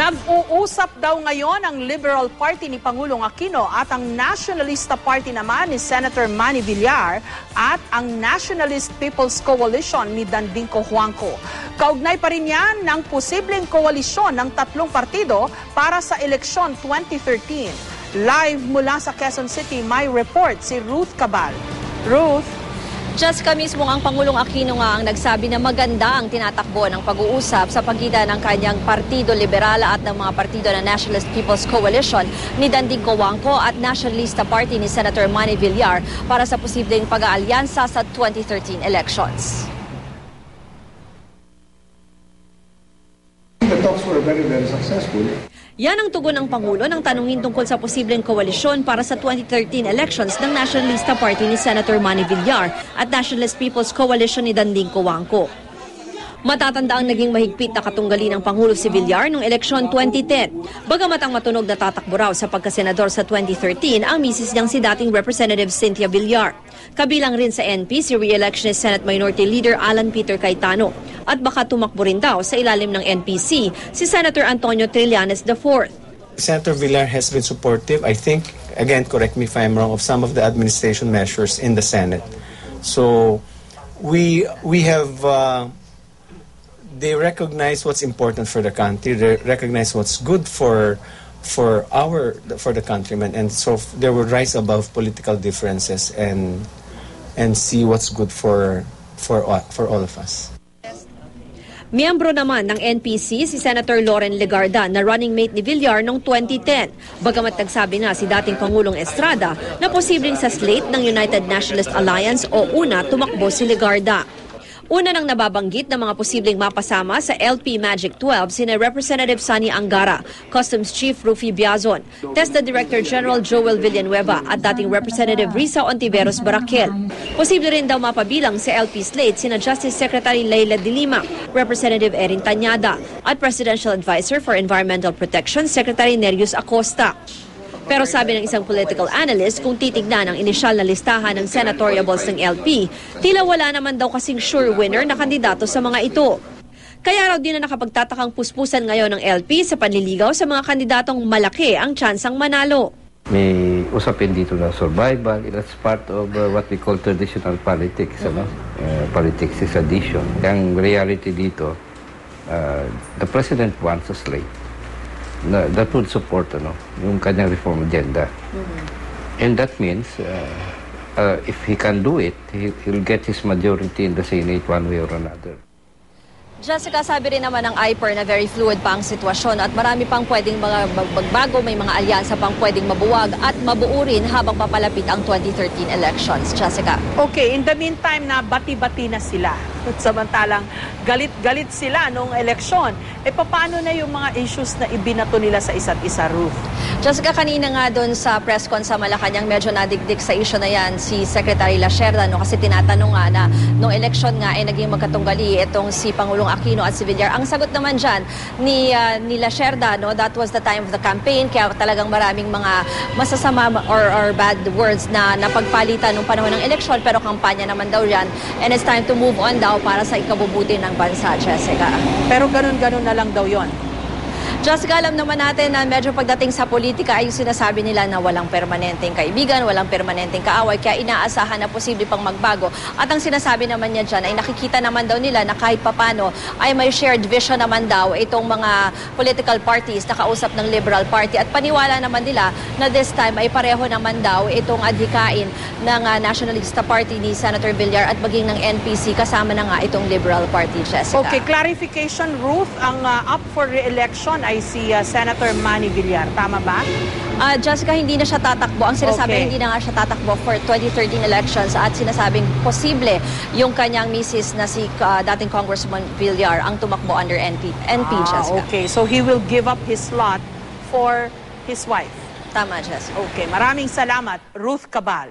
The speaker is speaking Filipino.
Nag-uusap daw ngayon ang Liberal Party ni Pangulong Aquino at ang Nationalista Party naman ni Senator Manny Villar at ang Nationalist People's Coalition ni Dandinko Huangco. Kaugnay pa rin yan ng posibleng koalisyon ng tatlong partido para sa eleksyon 2013. Live mula sa Quezon City, may report si Ruth Cabal. Ruth? Jessica mismo ang Pangulong Aquino nga ang nagsabi na maganda ang tinatakbo ng pag-uusap sa pagitan ng kanyang Partido Liberal at ng mga partido ng Nationalist People's Coalition ni Danding Coangco at Nationalista Party ni Senator Manny Villar para sa posibleng pag-aalyansa sa 2013 elections. The talks were very, very successful. Yan ang tugon ng Pangulo ng tanungin tungkol sa posibleng koalisyon para sa 2013 elections ng Nationalista Party ni Senator Manny Villar at Nationalist People's Coalition ni Danding Coangco. Matatanda ang naging mahigpit na katunggali ng Pangulo si Villar noong eleksyon 2010. Bagamat ang matunog na tatakbo raw sa pagkasenador sa 2013 ang misis niyang si dating Representative Cynthia Villar. Kabilang rin sa NP si re-electionist Senate Minority Leader Alan Peter Cayetano at baka tumakbo rin daw sa ilalim ng NPC si Senator Antonio Trillanes IV. Senator Villar has been supportive, I think, again, correct me if I'm wrong, of some of the administration measures in the Senate. So we we have uh, they recognize what's important for the country, they recognize what's good for for our for the countrymen, and so they will rise above political differences and and see what's good for for all- for all of us. Miyembro naman ng NPC si Senator Loren Legarda na running mate ni Villar noong 2010. Bagamat nagsabi nga si dating Pangulong Estrada na posibleng sa slate ng United Nationalist Alliance o una tumakbo si Legarda. Una nang nababanggit na mga posibleng mapasama sa LP Magic 12 sina Representative Sani Angara, Customs Chief Rufy Biazon, TESDA Director General Joel Villanueva at dating Representative Risa Ontiveros Barakel. Posible rin daw mapabilang sa LP slate sina Justice Secretary Leila de Lima, Representative Erin Tanyada at Presidential Advisor for Environmental Protection Secretary Nerius Acosta. Pero sabi ng isang political analyst, kung titignan ang inisyal na listahan ng senatoriables ng LP, tila wala naman daw kasing sure winner na kandidato sa mga ito. Kaya raw din na nakapagtatakang puspusan ngayon ng LP sa panliligaw sa mga kandidatong malaki ang tsansang manalo. may usapin dito na survival. That's part of uh, what we call traditional politics. Ano? Uh, politics is addition. Ang reality dito, uh, the president wants a slate na, that would support ano, yung kanyang reform agenda. And that means, uh, uh, if he can do it, he, he'll get his majority in the Senate one way or another. Jessica, sabi rin naman ng IPER na very fluid pa ang sitwasyon at marami pang pwedeng mga magbago, may mga alyansa pang pwedeng mabuwag at mabuo rin habang papalapit ang 2013 elections. Jessica. Okay, in the meantime na bati-bati na sila. At samantalang galit-galit sila noong eleksyon. E paano na yung mga issues na ibinato nila sa isa't isa, Ruth? Jessica, kanina nga doon sa press con sa Malacanang, medyo nadigdig sa issue na yan si Secretary Lacerda no, kasi tinatanong nga na noong eleksyon nga ay naging magkatunggali itong si Pangulong Aquino at si Villar. Ang sagot naman dyan ni, ah, ni Lacerda, no, that was the time of the campaign kaya talagang maraming mga masasama or, or bad words na napagpalitan nung panahon ng eleksyon pero kampanya naman daw yan and it's time to move on daw para sa ikabubuti ng bansa, Jessica. Pero ganun-ganun na lang daw yon. Jessica, alam naman natin na medyo pagdating sa politika ay yung sinasabi nila na walang permanenteng kaibigan, walang permanenteng kaaway, kaya inaasahan na posible pang magbago. At ang sinasabi naman niya dyan ay nakikita naman daw nila na kahit papano ay may shared vision naman daw itong mga political parties na kausap ng Liberal Party. At paniwala naman nila na this time ay pareho naman daw itong adhikain ng ah, Nationalista Party ni Senator Villar at maging ng NPC kasama na nga itong Liberal Party, Jessica. Okay, clarification, Ruth, ang uh, up for re-election ay si uh, Senator Manny Villar. Tama ba? Ah, Jessica, hindi na siya tatakbo. Ang sinasabi, Okay. hindi na nga siya tatakbo for 2013 elections at sinasabing posible yung kanyang misis na si ah, dating Congressman Villar ang tumakbo under NP, NP Ah, Jessica. okay, so he will give up his slot for his wife. Tama, Jessica. Okay, maraming salamat, Ruth Cabal.